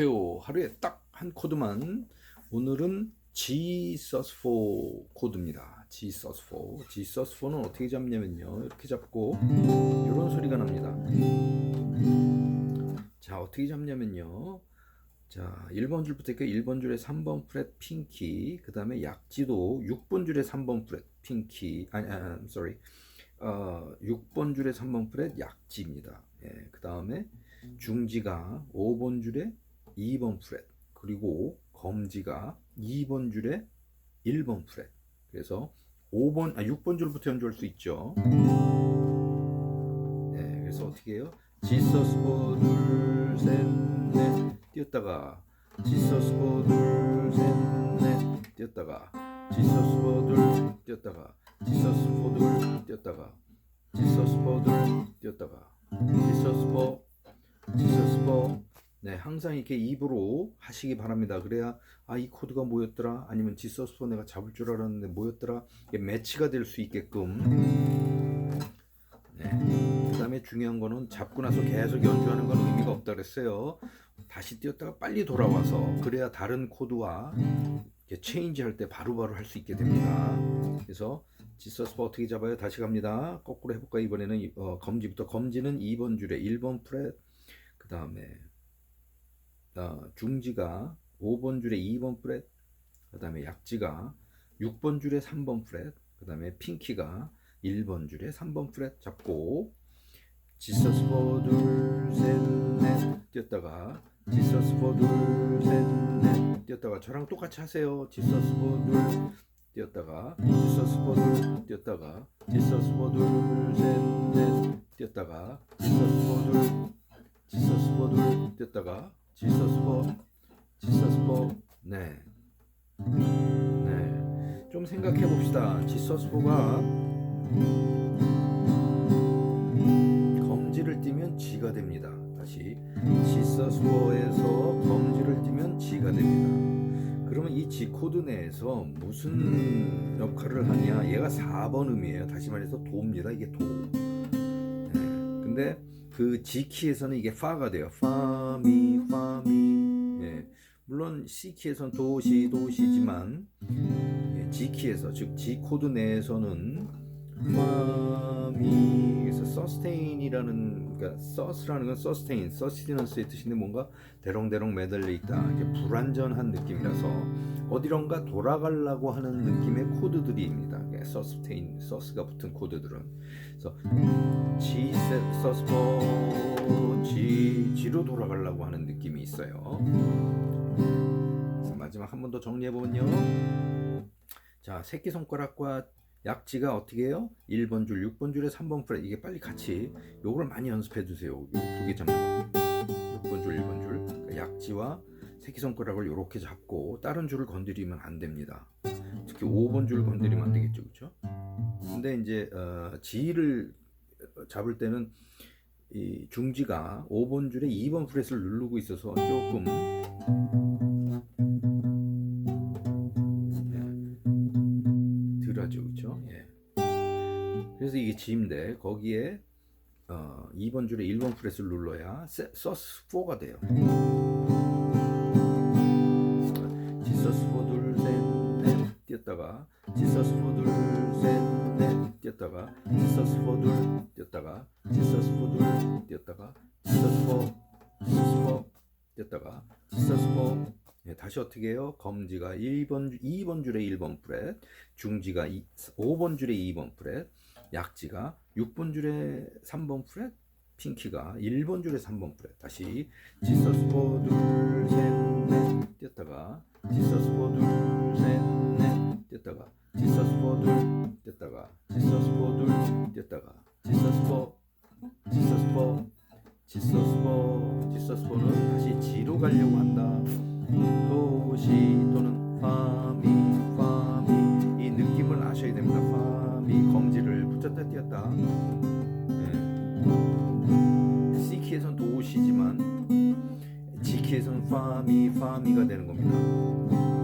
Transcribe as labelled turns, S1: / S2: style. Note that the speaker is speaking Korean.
S1: 안녕하세요. 하루에 딱 한 코드만 오늘은 G sus4 코드입니다. G sus4. G sus4는 어떻게 잡냐면요. 이렇게 잡고 이런 소리가 납니다. 자, 어떻게 잡냐면요. 자, 1번 줄부터 이렇게 1번 줄에 3번 프렛 핑키, 그 다음에 약지도 6번 줄에 3번 프렛 핑키, 아니, 아, I'm sorry. 어, 6번 줄에 3번 프렛 약지입니다. 예, 그 다음에 중지가 5번 줄에 2번 프렛, 그리고 검지가 2번 줄에 1번 프렛. 그래서 5번, 아, 6번 줄부터 연주할 수 있죠. 네, 그래서 어떻게 해요? 지서스 포 둘 셋넷 뛰었다가 지서스 포 둘 셋넷 뛰었다가 지서스 포 둘 뛰었다가 지서스 포 둘 뛰었다가 지서스 포 둘 네, 항상 이렇게 입으로 하시기 바랍니다. 그래야 아 이 코드가 뭐였더라 아니면 지서스 포 내가 잡을 줄 알았는데 뭐였더라 이게 매치가 될 수 있게끔 네. 그 다음에 중요한 거는 잡고 나서 계속 연주하는 건 의미가 없다 그랬어요. 다시 뛰었다가 빨리 돌아와서 그래야 다른 코드와 체인지 할 때 바로바로 할 수 있게 됩니다. 그래서 지서스파 어떻게 잡아요? 다시 갑니다. 거꾸로 해볼까요? 이번에는 이- 어, 검지부터 검지는 2번 줄에 1번 프렛 그 다음에 어, 중지가 5번 줄에 2번 프렛 그 다음에 약지가 6번 줄에 3번 프렛 그 다음에 핑키가 1번 줄에 3번 프렛 잡고 지서스 포둘셋넷 뛰었다가 지서스 포둘셋넷 뛰었다가 저랑 똑같이 하세요. 지서스 포둘 뛰었다가 지서스 포둘 뛰었다가 지서스 포둘셋넷 뛰었다가 지서스 포둘 지서스 포둘 뛰었다가 포 지서스 포네 네. 좀 생각해 봅시다. 지서스포가 검지를 띄면 G가 됩니다. 다시 지서스포에서 검지를 띄면 G가 됩니다. 그러면 이 G 코드 내에서 무슨 역할을 하냐? 얘가 4번 음이에요. 다시 말해서 도입니다. 이게 도. 네. 근데 그 G 키에서는 이게 파가 돼요. 파미 파미. 예. 물론 C 키에서는 도시 도시지만 예, G 키에서 즉 G 코드 내에서는 파미에서 서스테인이라는 그러니까 서스라는 건 서스테인, 서스티넌스의 뜻인데 뭔가 대롱대롱 매달려 있다. 이게 불완전한 느낌이라서 어디론가 돌아가려고 하는 느낌의 코드들입니다. 예, 서스테인, 서스가 붙은 코드들은 그래서 G 서스포 G G로 돌아가려고 하는 느낌이 있어요. 자, 마지막 한 번 더 정리해 보면요. 자, 새끼 손가락과 약지가 어떻게 해요? 1번 줄, 6번 줄에 3번 프렛 이게 빨리 같이 요걸 많이 연습해 주세요. 요 두 개 잡는 거. 6번 줄, 1번 줄. 그러니까 약지와 새끼 손가락을 이렇게 잡고 다른 줄을 건드리면 안 됩니다. 특히 5번 줄을 건드리면 안 되겠죠. 그렇죠? 근데 이제 어, G를 잡을 때는 이 중지가 5번 줄에 2번 프렛을 누르고 있어서 조금 예, 덜하죠, 그렇죠? 예. 그래서 이게 G인데 거기에 어, 2번 줄에 1번 프렛을 눌러야 세- 서스 4가 돼요. 지서스 4 둘, 셋, 넷 뛰었다가 지서스 4 둘, 셋, 넷 뛰었다가 지서스 4 둘 뛰었다가 지서스 지서스 4 예, 다시 어떻게 해요? 검지가 1번, 2번 줄에 1번 프렛, 중지가 2, 5번 줄에 2번 프렛, 약지가 6번 줄에 3번 프렛, 핑키가 1번 줄에 3번 프렛. 다시 지서스 4 둘, 셋, 넷 뛰었다가 지서스 4 둘, 셋, 넷 뛰었다가 지서스 4둘 뛰었다가 지서스 4둘 뛰었다가 지서스 4 지서스 4 지서스 4 지서스 4는 다시 G로 가려고 한다. 도시 또는 파미 파미 이 느낌을 아셔야 됩니다. 파미 검지를 붙였다 띄었다. 네. C 키에선 도시지만 G 키에선 파미 파미가 되는 겁니다.